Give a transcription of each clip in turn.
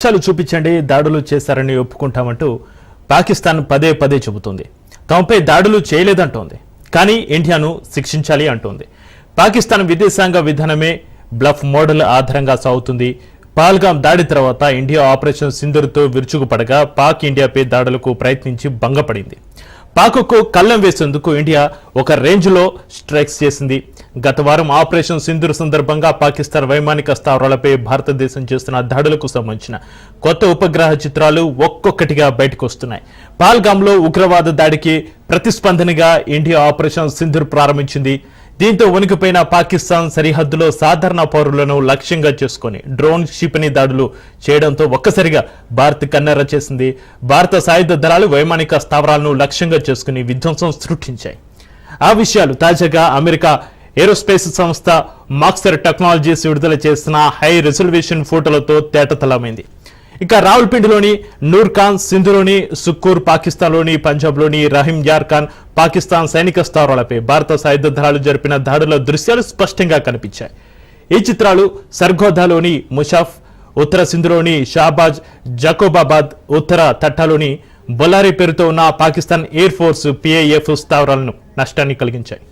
సాక్ష్యాలు చూపించండి దాడులు చేశారని ఒప్పుకుంటామంటూ పాకిస్తాన్ పదే పదే చెబుతుంది. తమపై దాడులు చేయలేదంటోంది. కానీ ఇండియాను శిక్షించాలి అంటోంది. పాకిస్తాన్ విదేశాంగ విధానమే బ్లఫ్ మోడల్ ఆధారంగా సాగుతుంది. పాల్గాం దాడి తర్వాత ఇండియా ఆపరేషన్ సింధుర్తో విరుచుకుపడగా పాక్ ఇండియాపై దాడులకు ప్రయత్నించి భంగపడింది. పాక్కు కళ్ళం వేసేందుకు ఇండియా ఒక రేంజ్లో స్ట్రైక్స్ చేసింది. గత వారం ఆపరేషన్ సింధూర్ సందర్భంగా పాకిస్తాన్ వైమానిక స్థావరాలపై భారతదేశం చేస్తున్న దాడులకు సంబంధించిన కొత్త ఉపగ్రహ చిత్రాలు ఒక్కొక్కటిగా బయటకు వస్తున్నాయి. పాల్గాంలో ఉగ్రవాద దాడికి ప్రతిస్పందనగా ఇండియా ఆపరేషన్ సింధూర్ ప్రారంభించింది. దీంతో వణికిపోయిన పాకిస్తాన్ సరిహద్దులో సాధారణ పౌరులను లక్ష్యంగా చేసుకొని డ్రోన్ క్షిపణి దాడులు చేయడంతో ఒక్కసారిగా భారత్ కన్నెర చేసింది. భారత సాయుధ దళాలు వైమానిక స్థావరాలను లక్ష్యంగా చేసుకుని విధ్వంసం సృష్టించాయి. ఆ విషయాలు తాజాగా అమెరికా ఏరోస్పేస్ సంస్థ మాక్సర్ టెక్నాలజీస్ విడుదల చేసిన హై రెజల్యూషన్ ఫోటోలతో తేటతలమైంది ఇక రావుల్పిండిలోని నూర్ ఖాన్ సింధులోని సుక్కూర్ పాకిస్తాన్లోని పంజాబ్లోని రహీం యార్ ఖాన్ పాకిస్తాన్ సైనిక స్థావరాలపై భారత సాయుధ దళాలు జరిపిన దాడుల దృశ్యాలు స్పష్టంగా కనిపించాయి. ఈ చిత్రాలు సర్గోదాలోని ముషాఫ్ ఉత్తర సింధులోని షాబాజ్ జకోబాబాద్ ఉత్తర తట్టాలోని బొల్లారి పేరుతో ఉన్న పాకిస్తాన్ ఎయిర్ ఫోర్స్ పిఐఎఫ్ స్థావరాలను నష్టాన్ని కలిగించాయి.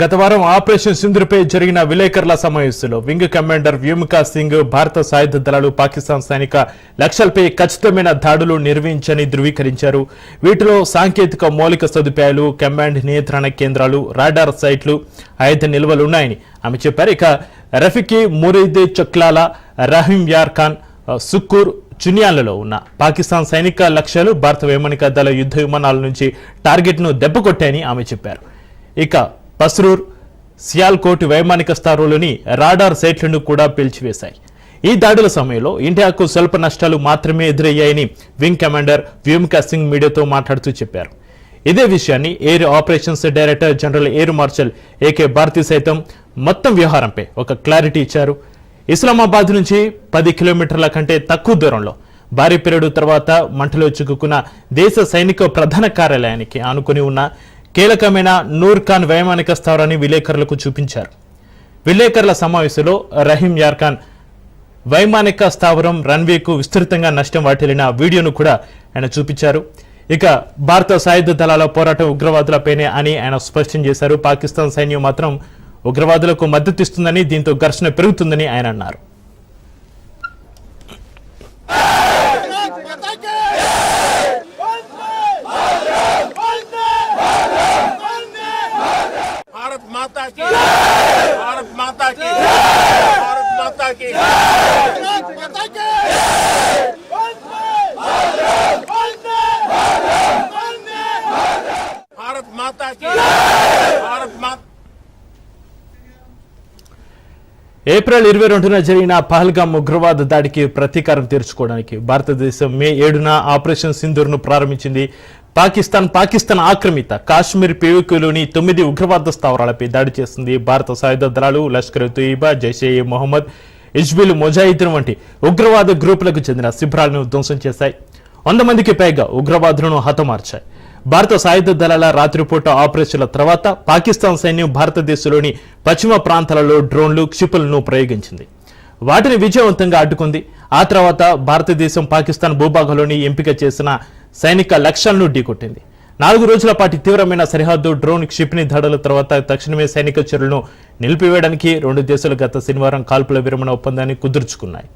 గత వారం ఆపరేషన్ సింధుర్పై జరిగిన విలేకరుల సమావేశంలో వింగ్ కమాండర్ వ్యూమికా సింగ్ భారత సాయుధ దళాలు పాకిస్తాన్ సైనిక లక్ష్యాలపై ఖచ్చితమైన దాడులు నిర్వహించని ధృవీకరించారు. వీటిలో సాంకేతిక మౌలిక సదుపాయాలు కమాండ్ నియంత్రణ కేంద్రాలు రాడార్ సైట్లు ఆయుధ నిల్వలున్నాయని ఆమె చెప్పారు. ఇక రఫీకి మురీద్ చక్లాల రహీం యార్ ఖాన్ సుక్కూర్ చునియాలలో ఉన్న పాకిస్తాన్ సైనిక లక్ష్యాలు భారత వైమానిక దళ యుద్ధ విమానాల నుంచి టార్గెట్ను దెబ్బకొట్టాయని ఆమె చెప్పారు. ఇక పస్రూర్ సియాల్కోట్ వైమానిక స్థావరంలోని రాడార్ సైట్లను కూడా పిలిచివేశాయి. ఈ దాడుల సమయంలో ఇండియాకు స్వల్ప నష్టాలు మాత్రమే ఎదురయ్యాయని వింగ్ కమాండర్ వ్యోమికా సింగ్ మీడియాతో మాట్లాడుతూ చెప్పారు. ఇదే విషయాన్ని air operations director general air marshal AK Bharti సైతం మొత్తం వ్యవహారంపై ఒక క్లారిటీ ఇచ్చారు. ఇస్లామాబాద్ నుంచి పది కిలోమీటర్ల కంటే తక్కువ దూరంలో భారీ పెరడు తర్వాత మంటలో చిక్కుకున్న దేశ సైనిక ప్రధాన కార్యాలయానికి ఆనుకుని ఉన్న కీలకమైన నూర్ ఖాన్ వైమానిక స్థావరాన్ని విలేకరులకు చూపించారు. విలేకరుల సమావేశంలో రహీం యార్ఖాన్ వైమానిక స్థావరం రన్వేకు విస్తృతంగా నష్టం వాటిల్లిన వీడియోను కూడా ఆయన చూపించారు. ఇక భారత సాయుధ దళాల పోరాటం ఉగ్రవాదులపైనే అని ఆయన స్పష్టం చేశారు. పాకిస్తాన్ సైన్యం మాత్రం ఉగ్రవాదులకు మద్దతిస్తుందని దీంతో ఘర్షణ పెరుగుతుందని ఆయన అన్నారు. ఏప్రిల్ ఇరవై రెండున జరిగిన పహల్గామ్ ఉగ్రవాద దాడికి ప్రతీకారం తీర్చుకోవడానికి భారతదేశం మే ఏడున ఆపరేషన్ సింధూర్ను ప్రారంభించింది. పాకిస్తాన్ పాకిస్తాన్ ఆక్రమిత. కాశ్మీర్ పీవుకులోని తొమ్మిది ఉగ్రవాద స్థావరాలపై దాడి చేసింది భారత సాయుధ దళాలు లష్కర్ తొయిబా జైషే ఏ మొహమ్మద్ ఇజ్బిల్ ముజాహిద్దీన్ వంటి ఉగ్రవాద గ్రూపులకు చెందిన శిబిరాలను ధ్వంసం చేశాయి. వంద మందికి పైగా ఉగ్రవాదులను హతమార్చాయి. భారత సాయుధ దళాల రాత్రిపూట ఆపరేషన్ల తర్వాత పాకిస్తాన్ సైన్యం భారతదేశంలోని పశ్చిమ ప్రాంతాలలో డ్రోన్లు క్షిపులను ప్రయోగించింది. వాటిని విజయవంతంగా అడ్డుకుంది. ఆ తర్వాత భారతదేశం పాకిస్తాన్ భూభాగంలోని ఎంపిక చేసిన సైనిక లక్ష్యాలను ఢీకొట్టింది. నాలుగు రోజుల పాటు తీవ్రమైన సరిహద్దు డ్రోన్ క్షిపణి దాడుల తర్వాత తక్షణమే సైనిక చర్యలను నిలిపివేయడానికి రెండు దేశాలు గత శనివారం కాల్పుల విరమణ ఒప్పందాన్ని కుదుర్చుకున్నాయి.